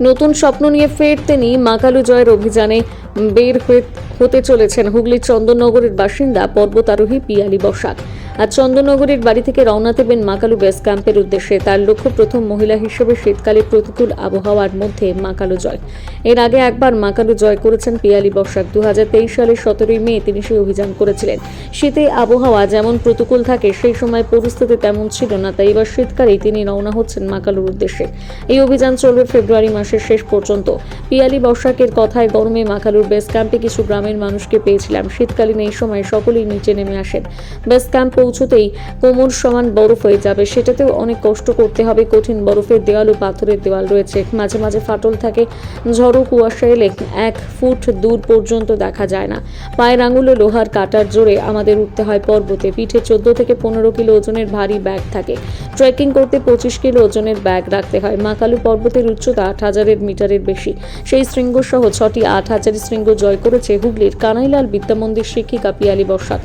নতুন স্বপ্ন নিয়ে ফের তিনি মাকালু জয়ের অভিযানে বের হতে চলেছেন হুগলির চন্দননগরের বাসিন্দা পর্বতারোহী পিয়ালি বসাক। আজ চন্দননগরের বাড়ি থেকে রওনা দেবেন মাকালু বেস ক্যাম্পের উদ্দেশ্যে। তার লক্ষ্য প্রথম মহিলা হিসেবে শীতকালে প্রতিকূল আবহাওয়ার মধ্যে মাকালু জয়। এর আগে একবার মাকালু জয় করেছেন পিয়ালি বসাক দু সালের সতেরোই মে তিনি সেই অভিযান করেছিলেন। শীতে আবহাওয়া যেমন প্রতিকূল থাকে, সেই সময় পরিস্থিতি তেমন ছিল না, তাই এবার শীতকালেই তিনি রওনা হচ্ছেন মাকালুর উদ্দেশ্যে। এই অভিযান চলবে ফেব্রুয়ারি মাসের শেষ পর্যন্ত। পিয়ালি বর্ষাকের কথায় গরমে মাকালুর বেস ক্যাম্পে কিছু গ্রামের মানুষকে পেয়েছিলাম। শীতকালীন এই সময় সকলেই নিচে নেমে আসেন। বেস ক্যাম্প পৌঁছতেই কোমর সমান বরফ হয়ে যাবে। সেটাতেও অনেক কষ্ট করতে হবে। কঠিন বরফের দেওয়াল ও পাথরের দেওয়াল রয়েছে। মাঝে মাঝে ফাটল থাকে। ঝড়ো কুয়াশা এলে এক ফুট দূর পর্যন্ত দেখা যায় না। পায়ের আঙুলে লোহার কাটার জোরে আমাদের উঠতে হয় পর্বতে। পিঠে চোদ্দ থেকে পনেরো কিলো ওজনের ভারী ব্যাগ থাকে। ট্রেকিং করতে পঁচিশ কিলো ওজনের ব্যাগ রাখতে হয়। মাকালু পর্বতের উচ্চতা আট হাজারের মিটারের বেশি। সেই শৃঙ্গ সহ ছটি আট হাজারের শৃঙ্গ জয় করেছে হুগলির কানাইলাল বিদ্যামন্দির শিক্ষিকা পিয়ালি বর্ষাক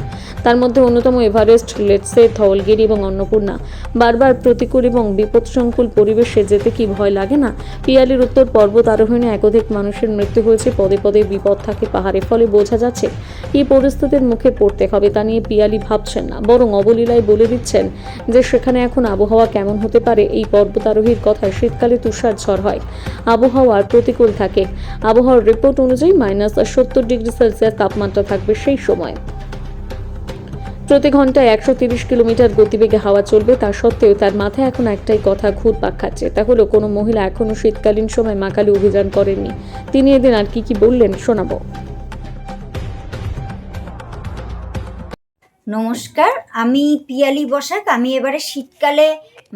তার মধ্যে অন্যতম এভারেস্ট লেটসে ধওলগিরি এবং অন্নপূর্ণা। বারবার প্রতিকূল এবং বিপদসংকুল পরিবেশে যেতে কি ভয় লাগে না? পিয়ালির উত্তর, পর্বত আরোহণে একাধিক মানুষের মৃত্যু হয়েছে, পদে পদে বিপদ থাকে পাহাড়ে ফলে বোঝা যাচ্ছে কি পরিস্থিতির মুখে পড়তে হবে তা নিয়ে পিয়ালি ভাবছেন না। বরং অবলীলায় বলে দিচ্ছেন যে সেখানে এখন আবহাওয়া কেমন হতে পারে এই পর্বতারোহীর কথায় শীতকালে তুষার ঝড় হয়। আবহাওয়ার প্রতিকূল থাকে। আবহাওয়ার রিপোর্ট অনুযায়ী মাইনাস সত্তর ডিগ্রি সেলসিয়াস তাপমাত্রা থাকবে সেই সময়। প্রতি ঘন্টায় একশো তিরিশ কিলোমিটার গতিবেগে হাওয়া চলবে। তা সত্ত্বেও তার মাথায় এখন একটাই কথা ঘুরপাক খাচ্ছে। তা হলো, কোনো মহিলা এখনও শীতকালীন সময় মাকালি অভিযান করেননি। তিনি এদিন আর কি কি বললেন শোনাবো। নমস্কার, আমি পিয়ালি বসাক। আমি এবারে শীতকালে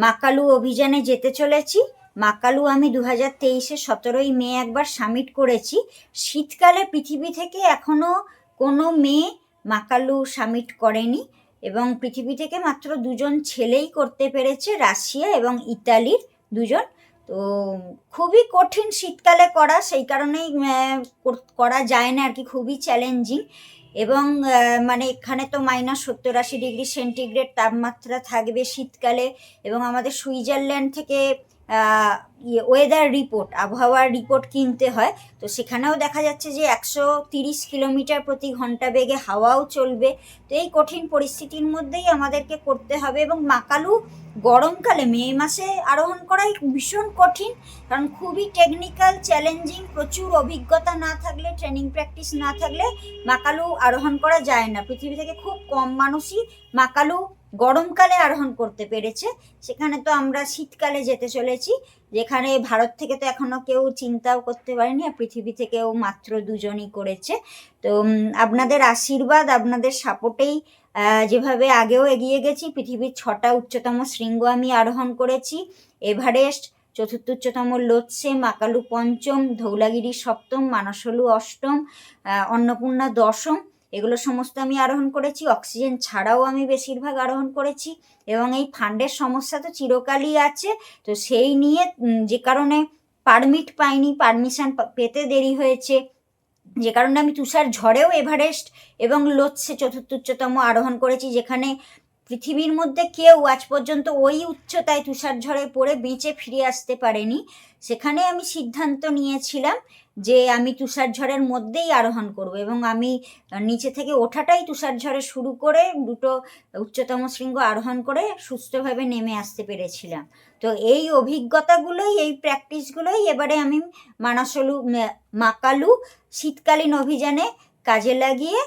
মাকালু অভিযানে যেতে চলেছি। মাকালু আমি দু হাজার তেইশে সতেরোই মে একবার সামিট করেছি। শীতকালে পৃথিবী থেকে এখনও কোনো মেয়ে মাকালু সামিট করেনি এবং পৃথিবী থেকে মাত্র দুজন ছেলেই করতে পেরেছে রাশিয়া এবং ইতালির দুজন। তো খুবই কঠিন শীতকালে করা, সেই কারণেই কর- যায় না আর কি, খুবই চ্যালেঞ্জিং এবং মানে এখানে তো মাইনাস সত্তর আশি ডিগ্রি সেন্টিগ্রেড তাপমাত্রা থাকবে শীতকালে এবং আমাদের সুইজারল্যান্ড থেকে ওয়েদার রিপোর্ট আবহাওয়ার রিপোর্ট কিনতে হয়। তো সেখানেও দেখা যাচ্ছে যে একশো তিরিশ কিলোমিটার প্রতি ঘণ্টা বেগে হাওয়াও চলবে। তো এই কঠিন পরিস্থিতির মধ্যেই আমাদেরকে করতে হবে এবং মাকালু গরমকালে মে মাসে আরোহণ করাই ভীষণ কঠিন, কারণ খুবই টেকনিক্যাল চ্যালেঞ্জিং প্রচুর অভিজ্ঞতা না থাকলে ট্রেনিং প্র্যাকটিস না থাকলে মাকালু আরোহণ করা যায় না। পৃথিবী থেকে খুব কম মানুষই মাকালু গরমকালে আরোহণ করতে পেরেছে। সেখানে তো আমরা শীতকালে যেতে চলেছি। যেখানে ভারত থেকে তো এখনও কেউ চিন্তাও করতে পারেনি আর পৃথিবী থেকেও মাত্র দুজনই করেছে। তো আপনাদের আশীর্বাদ, আপনাদের সাপোর্টেই যেভাবে আগেও এগিয়ে গেছি, পৃথিবীর ছটা উচ্চতম শৃঙ্গ আমি আরোহণ করেছি। এভারেস্ট, চতুর্থ উচ্চতম লোৎসে, মাকালু পঞ্চম, ধৌলাগিরি সপ্তম, মানসলু অষ্টম অন্নপূর্ণা দশম এগুলো সমস্ত আমি আরোহণ করেছি। অক্সিজেন ছাড়াও আমি বেশিরভাগ আরোহণ করেছি। এবং এই ফান্ডের সমস্যা তো চিরকালই আছে। তো সেই নিয়ে যে কারণে পারমিট পাইনি, পারমিশন পেতে দেরি হয়েছে। যে কারণে আমি তুষার ঝড়েও এভারেস্ট এবং লোৎসে চতুর্থ উচ্চতম আরোহণ করেছি, যেখানে পৃথিবীর মধ্যে কেউ আজ পর্যন্ত ওই উচ্চতায় তুষার ঝড়ে পড়ে বেঁচে ফিরে আসতে পারেনি। সেখানে আমি সিদ্ধান্ত নিয়েছিলাম যে আমি তুষার ঝড়ের মধ্যেই আরোহণ করব এবং আমি নিচে থেকে ওঠাটাই তুষার ঝড়ে শুরু করে দুটো উচ্চতম শৃঙ্গ আরোহণ করে সুস্থভাবে নেমে আসতে পেরেছিলাম। তো এই অভিজ্ঞতাগুলোই, এই প্র্যাকটিসগুলোই এবারে আমি মানাসলু মাকালু শীতকালীন অভিযানে কাজে লাগিয়ে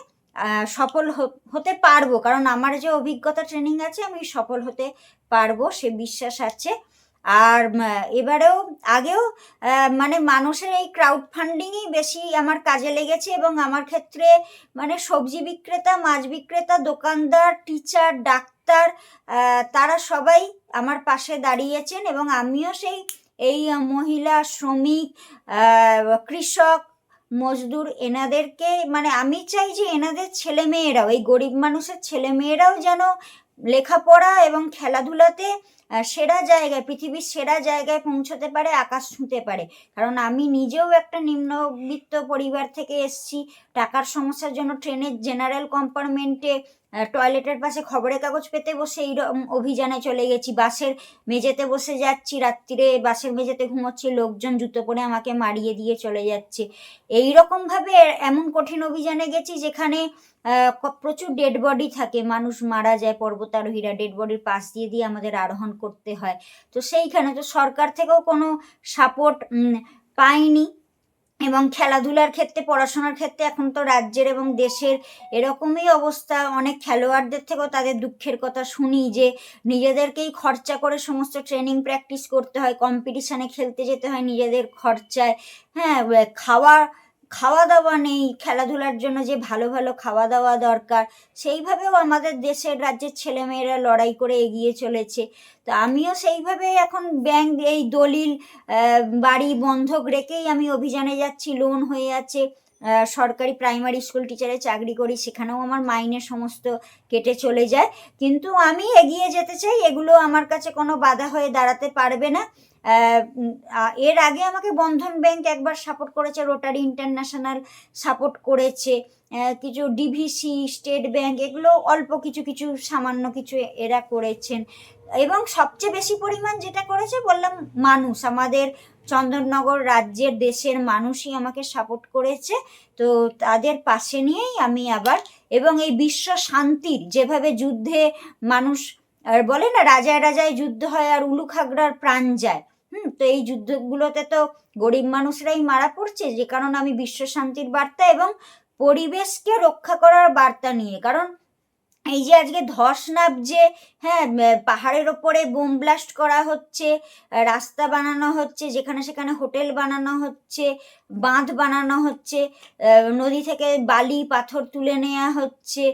সফল হতে পারব। কারণ আমার যে অভিজ্ঞতা, ট্রেনিং আছে, আমি সফল হতে পারব, সে বিশ্বাস আছে। আর এবারেও আগেও মানে মানুষের এই ক্রাউড ফান্ডিংই বেশি আমার কাজে লেগেছে এবং আমার ক্ষেত্রে মানে সবজি বিক্রেতা, মাছ বিক্রেতা, দোকানদার টিচার ডাক্তার তারা সবাই আমার পাশে দাঁড়িয়েছেন এবং আমিও সেই, এই মহিলা, শ্রমিক কৃষক, মজদুর এনাদেরকে মানে আমি চাই যে এনাদের ছেলে মেয়েরাও এই গরিব মানুষের ছেলে মেয়েরাও যেন লেখাপড়া এবং খেলাধুলাতে সেরা জায়গায়, পৃথিবীর সেরা জায়গায় পৌঁছতে পারে, আকাশ ছুঁতে পারে। কারণ আমি নিজেও একটা নিম্নবিত্ত পরিবার থেকে এসছি। টাকার সমস্যার জন্য ট্রেনের জেনারেল কম্পার্টমেন্টে টয়লেটের পাশে খবরের কাগজ পেতে বসে এইরকম অভিযানে চলে গেছি। বাসের মেঝেতে বসে যাচ্ছি রাত্রিরে বাসের মেঝেতে ঘুমোচ্ছি, লোকজন জুতো পরে আমাকে মারিয়ে দিয়ে চলে যাচ্ছে। এই রকম ভাবে এমন কঠিন অভিযানে গেছি যেখানে প্রচুর ডেড বডি থাকে। মানুষ মারা যায়, পর্বতারোহীরা ডেড বডির পাশ দিয়ে দিয়ে আমাদের আরোহণ করতে হয়। তো সেইখানে তো সরকার থেকেও কোনো সাপোর্ট পাইনি। এবং খেলাধুলার ক্ষেত্রে, পড়াশোনার ক্ষেত্রে এখন তো রাজ্যের এবং দেশের এরকমই অবস্থা। অনেক খেলোয়াড়দের থেকেও তাদের দুঃখের কথা শুনি যে নিজেদেরকেই খরচা করে সমস্ত ট্রেনিং প্র্যাকটিস করতে হয় কম্পিটিশানে খেলতে যেতে হয় নিজেদের খরচায়। হ্যাঁ খাওয়া খাওয়া দাওয়া নেই, খেলাধুলার জন্য যে ভালো ভালো খাওয়া দাওয়া দরকার, সেইভাবেও আমাদের দেশের রাজ্যের ছেলেমেয়েরা লড়াই করে এগিয়ে চলেছে। তো আমিও সেইভাবে এখন ব্যাংক, এই দলিল বাড়ি বন্ধক রেখেই আমি অভিযানে যাচ্ছি লোন হয়ে আছে। সরকারি প্রাইমারি স্কুল টিচারে চাকরি করি, সেখানেও আমার মাইনে সমস্ত কেটে চলে যায়। কিন্তু আমি এগিয়ে যেতে চাই, এগুলো আমার কাছে কোনো বাধা হয়ে দাঁড়াতে পারবে না। এর আগে আমাকে বন্ধন ব্যাংক একবার সাপোর্ট করেছে রোটারি ইন্টারন্যাশনাল সাপোর্ট করেছে কিছু ডিভিসি স্টেট ব্যাংক এগুলো অল্প কিছু কিছু সামান্য কিছু এরা করেছেন। এবং সবচেয়ে বেশি পরিমাণ যেটা করেছে, বললাম মানুষ, আমাদের চন্দননগর রাজ্যের দেশের মানুষই আমাকে সাপোর্ট করেছে। তো তাদের পাশে নিয়েই আমি আবার, এবং এই বিশ্ব শান্তির যেভাবে যুদ্ধে মানুষ, আর বলে না, রাজায় রাজায় যুদ্ধ হয় আর উলুখাগড়ার প্রাণ যায়। হুম, তো এই যুদ্ধগুলোতে তো গরিব মানুষরাই মারা পড়ছে, যে কারণ আমি বিশ্ব শান্তির বার্তা এবং পরিবেশকে রক্ষা করার বার্তা নিয়ে। কারণ এই যে আজকে ধস নামছে হ্যাঁ পাহাড়ের ওপরে বোম ব্লাস্ট করা হচ্ছে, রাস্তা বানানো হচ্ছে, যেখানে সেখানে হোটেল বানানো হচ্ছে, বাঁধ বানানো হচ্ছে নদী থেকে বালি, পাথর তুলে নেওয়া হচ্ছে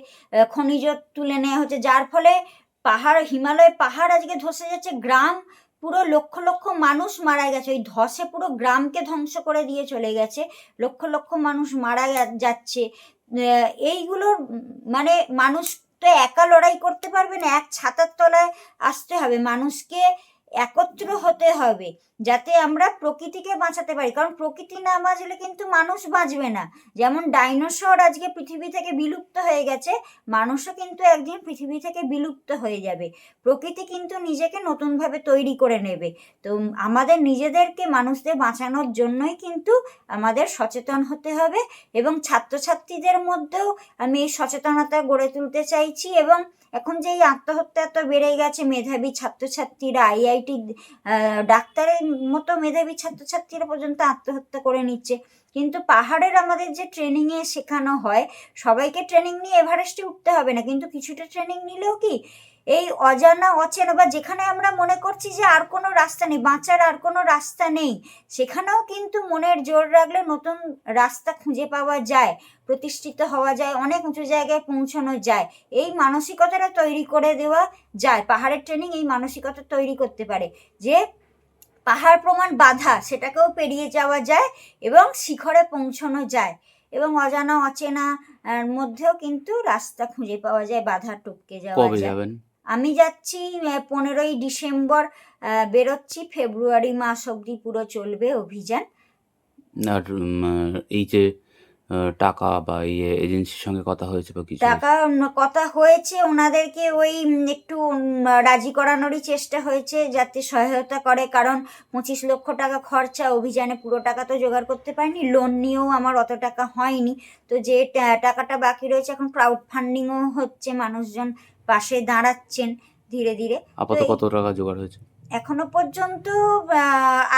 খনিজ তুলে নেওয়া হচ্ছে, যার ফলে পাহাড়, হিমালয় পাহাড় আজকে ধসে যাচ্ছে, গ্রাম পুরো লক্ষ লক্ষ মানুষ মারা গেছে। ওই ধসে পুরো গ্রামকে ধ্বংস করে দিয়ে চলে গেছে। লক্ষ লক্ষ মানুষ মারা যাচ্ছে। এইগুলো এইগুলোর মানে মানুষ তো একা লড়াই করতে পারবে না। এক ছাতার তলায় আসতে হবে। মানুষকে একত্র হতে হবে, যাতে আমরা প্রকৃতিকে বাঁচাতে পারি। কারণ প্রকৃতি না বাঁচলে কিন্তু মানুষ বাঁচবে না। যেমন ডাইনোসর আজকে পৃথিবী থেকে বিলুপ্ত হয়ে গেছে, মানুষও কিন্তু একদিন পৃথিবী থেকে বিলুপ্ত হয়ে যাবে। প্রকৃতি কিন্তু নিজেকে নতুনভাবে তৈরি করে নেবে। তো আমাদের নিজেদেরকে মানুষদের বাঁচানোর জন্যই কিন্তু আমাদের সচেতন হতে হবে এবং ছাত্রছাত্রীদের মধ্যেও আমি এই সচেতনতা গড়ে তুলতে চাইছি এবং এখন যে এই আত্মহত্যা এত বেড়ে গেছে, মেধাবী ছাত্রছাত্রীরা আইআইটি ডাক্তারের মতো মেধাবী ছাত্রছাত্রীরা পর্যন্ত আত্মহত্যা করে নিচ্ছে। কিন্তু পাহাড়ের আমাদের যে ট্রেনিংয়ে শেখানো হয়, সবাইকে ট্রেনিং নিয়ে এভারেস্টে উঠতে হবে না। কিন্তু কিছুটা ট্রেনিং নিলেও কি এই অজানা অচেনা বা যেখানে আমরা মনে করছি যে আর কোনো রাস্তা নেই বাঁচার আর কোনো রাস্তা নেই সেখানেও কিন্তু মনের জোর রাখলে নতুন রাস্তা খুঁজে পাওয়া যায় প্রতিষ্ঠিত হওয়া যায় অনেক উঁচু জায়গায় পৌঁছানো যায়। এই মানসিকতাটা তৈরি করে দেওয়া যায়। পাহাড়ের ট্রেনিং এই মানসিকতা তৈরি করতে পারে। যে পাহাড় প্রমাণ বাধা সেটাকেও পেরিয়ে যাওয়া যায় এবং শিখরে পৌঁছানো যায় এবং অজানা অচেনা মধ্যেও কিন্তু রাস্তা খুঁজে পাওয়া যায় বাধা টপকে যাওয়া যায়। যাবেন? আমি যাচ্ছি পনেরোই ডিসেম্বর বেরোচ্ছি ফেব্রুয়ারি মাস অবধি পুরো চলবে অভিযান। আর এই যে টাকা বা এই এজেন্সির সঙ্গে কথা হয়েছে বা কিছু? টাকা কথা হয়েছে ওনাদেরকে ওই একটু রাজি করানোরই চেষ্টা হয়েছে যাতে সহায়তা করে কারণ পঁচিশ লক্ষ টাকা খরচা অভিযানে পুরো টাকা তো জোগাড় করতে পারিনি লোন নিয়েও আমার অত টাকা হয়নি। তো যে টাকাটা বাকি রয়েছে এখন ক্রাউড ফান্ডিংও হচ্ছে মানুষজন পাশে দাঁড়াচ্ছেন ধীরে ধীরে। আপাতত কত টাকা জোগাড় হয়েছে? এখনও পর্যন্ত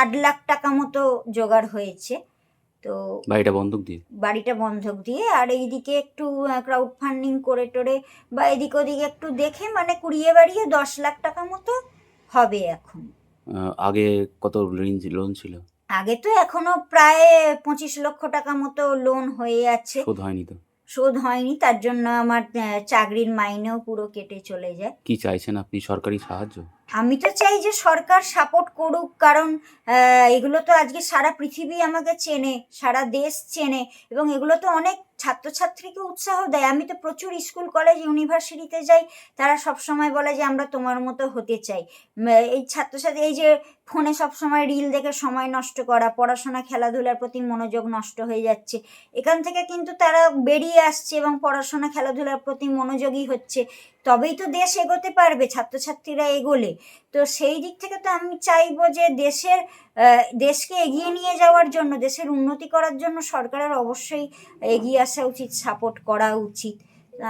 আট লাখ টাকা মতো জোগাড় হয়েছে। তো বাড়িটা বন্ধক দিয়ে? বাড়িটা বন্ধক দিয়ে আর এইদিকে একটু ক্রাউড ফান্ডিং করে টোরে বা এদিক ওদিক একটু দেখে মানে কুড়িয়ে বাড়িয়ে দশ লাখ টাকা মতো হবে এখন। আগে কত ঋণ লোন ছিল? আগে তো এখনও প্রায় পঁচিশ লক্ষ টাকা মতো লোন হয়ে আছে। শোধ হয়নি তো? শোধ হয়নি, তার জন্য আমার চাকরির মাইনেও পুরো কেটে চলে যায়। কি চাইছেন আপনি? সরকারি সাহায্য? আমি তো চাই যে সরকার সাপোর্ট করুক, কারণ এগুলো তো আজকে সারা পৃথিবী আমাকে চেনে, সারা দেশ চেনে, এবং এগুলো তো অনেক ছাত্রছাত্রীকে উৎসাহ দেয়। আমি তো প্রচুর স্কুল, কলেজ, ইউনিভার্সিটিতে যাই, তারা সব সময় বলে যে আমরা তোমার মতো হতে চাই। এই ছাত্রছাত্রী, এই যে ফোনে সব সময় রিল দেখে সময় নষ্ট করা, পড়াশোনা, খেলাধুলার প্রতি মনোযোগ নষ্ট হয়ে যাচ্ছে, এখান থেকে কিন্তু তারা বেরিয়ে আসছে এবং পড়াশোনা, খেলাধুলার প্রতি মনোযোগী হচ্ছে। তবেই তো দেশ এগোতে পারবে ছাত্রছাত্রীরা এগোলে। তো সেই দিক থেকে তো আমি চাইব যে দেশের দেশকে এগিয়ে নিয়ে যাওয়ার জন্য, দেশের উন্নতি করার জন্য সরকারের অবশ্যই এগিয়ে আসা উচিত, সাপোর্ট করা উচিত।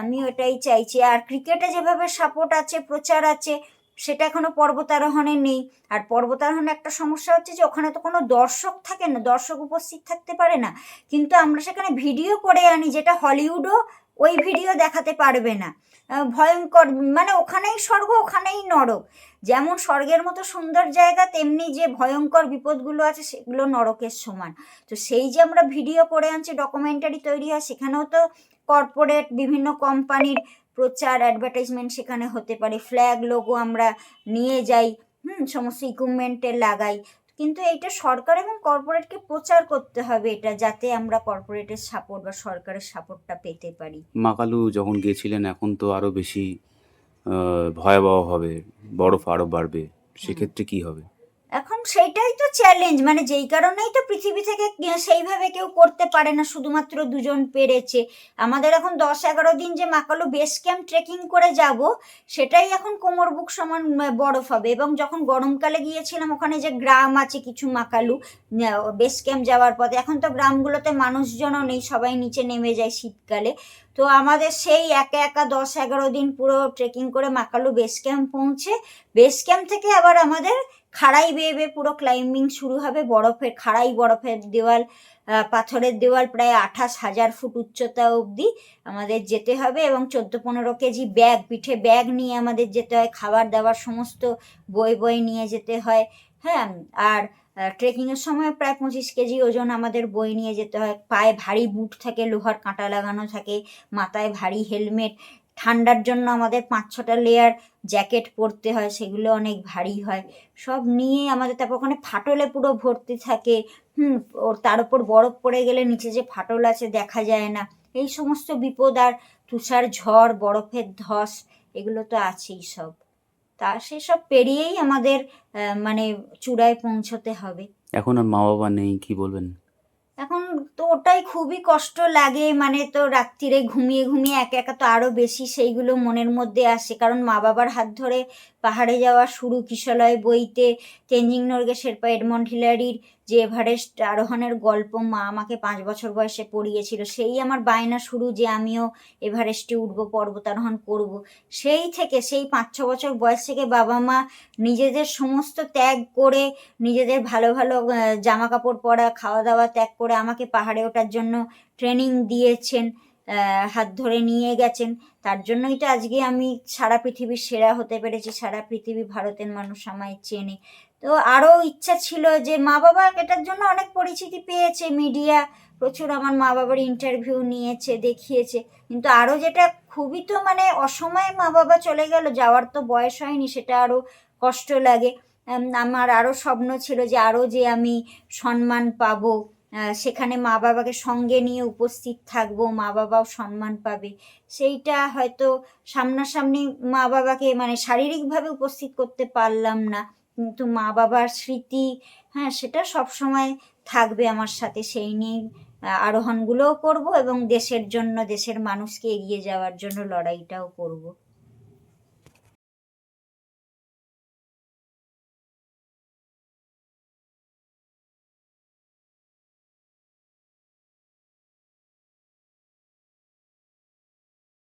আমি ওটাই চাইছি। আর ক্রিকেটে যেভাবে সাপোর্ট আছে, প্রচার আছে, সেটা এখনও পর্বতারোহণে নেই। আর পর্বতারোহণে একটা সমস্যা হচ্ছে যে ওখানে তো কোনো দর্শক থাকে না, দর্শক উপস্থিত থাকতে পারে না। কিন্তু আমরা সেখানে ভিডিও করে আনি, যেটা হলিউডও ওই ভিডিও দেখাতে পারবে না। ভয়ঙ্কর মানে ওখানেই স্বর্গ, ওখানেই নরক। যেমন স্বর্গের মতো সুন্দর জায়গা, তেমনি যে ভয়ঙ্কর বিপদগুলো আছে, সেগুলো নরকের সমান। তো সেই যে আমরা ভিডিও করে আনছি ডকুমেন্টারি তৈরি হয়, সেখানেও তো কর্পোরেট বিভিন্ন কোম্পানির প্রচার অ্যাডভার্টাইজমেন্ট সেখানে হতে পারে। ফ্ল্যাগ লোগো আমরা নিয়ে যাই, হুম, সমস্ত ইকুইপমেন্টে লাগাই। কিন্তু এইটা সরকার এবং কর্পোরেটকে প্রচার করতে হবে এটা যাতে আমরা কর্পোরেটের সাপোর্ট বা সরকারের সাপোর্টটা পেতে পারি। মাকালু যখন গিয়েছিলেন এখন তো আরও বেশি ভয়াবহ হবে বরফ আরও বাড়বে। সেক্ষেত্রে কি হবে? এখন সেইটাই তো চ্যালেঞ্জ মানে যেই কারণেই তো পৃথিবী থেকে সেইভাবে কেউ করতে পারে না, শুধুমাত্র দুজন পেরেছে। আমাদের এখন দশ এগারো দিন যে মাকালো বেস ক্যাম্প ট্রেকিং করে যাব, সেটাই এখন কোমর বুক সমান বরফ হবে। এবং যখন গরমকালে গিয়েছিলাম, ওখানে যে গ্রাম আছে কিছু মাকালু বেস ক্যাম্প যাওয়ার পথে, এখন তো গ্রামগুলোতে মানুষজনও নেই, সবাই নিচে নেমে যায় শীতকালে। তো আমাদের সেই একা একা দশ এগারো দিন পুরো ট্রেকিং করে মাকালু বেস ক্যাম্প পৌঁছে। বেস ক্যাম্প থেকে আবার আমাদের খাড়াই বেয়ে বেয়ে পুরো ক্লাইম্বিং শুরু হবে বরফের, খাড়াই বরফের দেওয়াল পাথরের দেওয়াল প্রায় আঠাশ হাজার ফুট উচ্চতা অবধি আমাদের যেতে হবে এবং চোদ্দ পনেরো কেজি ব্যাগ পিঠে ব্যাগ নিয়ে আমাদের যেতে হয়, খাবার দাবার সমস্ত বই বই নিয়ে যেতে হয় হ্যাঁ? আর ট্রেকিংয়ের সময় প্রায় পঁচিশ কেজি ওজন আমাদের বই নিয়ে যেতে হয়, পায়ে ভারী বুট থাকে, লোহার কাঁটা লাগানো থাকে, মাথায় ভারী হেলমেট ঠান্ডার জন্য আমাদের পাঁচ ছটা লেয়ার জ্যাকেট পরতে হয়, সেগুলো অনেক ভারী হয়। সব নিয়ে আমাদের তারপর ওখানে ফাটলে পুরো ভর্তি থাকে। হুম, ওর তার উপর বরফ পড়ে গেলে নিচে যে ফাটল আছে দেখা যায় না। এই সমস্ত বিপদ আর তুষার ঝড়, বরফের ধস, এগুলো তো আছেই সব। তা সেসব পেরিয়েই আমাদের মানে চূড়ায় পৌঁছতে হবে। এখন আর মা বাবা নেই, কি বলবেন? এখন তো ওটাই খুবই কষ্ট লাগে মানে তো রাত্রিরে ঘুমিয়ে ঘুমিয়ে একা একা তো আরও বেশি সেইগুলো মনের মধ্যে আসে। কারণ মা বাবার হাত ধরে পাহাড়ে যাওয়া শুরু কিশলয় বইতে তেঞ্জিং নর্গে শেরপা এডমন্ড হিলারির যে এভারেস্ট আরোহণের গল্প মা আমাকে পাঁচ বছর বয়সে পড়িয়েছিল, সেই আমার বায়না শুরু যে আমিও এভারেস্টে উঠব, পর্বতারোহণ করব। সেই থেকে, সেই পাঁচ, ছ বছর বয়স থেকে বাবা মা নিজেদের সমস্ত ত্যাগ করে, নিজেদের ভালো ভালো জামা কাপড় পরা, খাওয়া দাওয়া ত্যাগ করে আমাকে পাহাড়ে ওঠার জন্য ট্রেনিং দিয়েছেন। হাত ধরে নিয়ে গেছেন। তার জন্যই তো আজকে আমি সারা পৃথিবীর সেরা হতে পেরেছি, সারা পৃথিবী ভারতের মানুষ আমায় চেনে। তো আরও ইচ্ছা ছিল যে মা বাবা এটার জন্য অনেক পরিচিতি পেয়েছে মিডিয়া, প্রচুর আমার মা বাবার ইন্টারভিউ নিয়েছে, দেখিয়েছে। কিন্তু আরও যেটা খুবই তো মানে অসময়ে মা বাবা চলে গেল, যাওয়ার তো বয়স হয়নি, সেটা আরও কষ্ট লাগে। আমার আরও স্বপ্ন ছিল যে আরও যে আমি সম্মান পাবো। সেখানে মা বাবাকে সঙ্গে নিয়ে উপস্থিত থাকব মা বাবাও সম্মান পাবে। সেইটা হয়তো সামনাসামনি মা বাবাকে মানে শারীরিকভাবে উপস্থিত করতে পারলাম না কিন্তু মা বাবার স্মৃতি হ্যাঁ সেটা সব সময় থাকবে আমার সাথে। সেই আহ, আরোহণগুলোও করব এবং দেশের জন্য দেশের মানুষকে এগিয়ে যাওয়ার জন্য লড়াইটাও করব।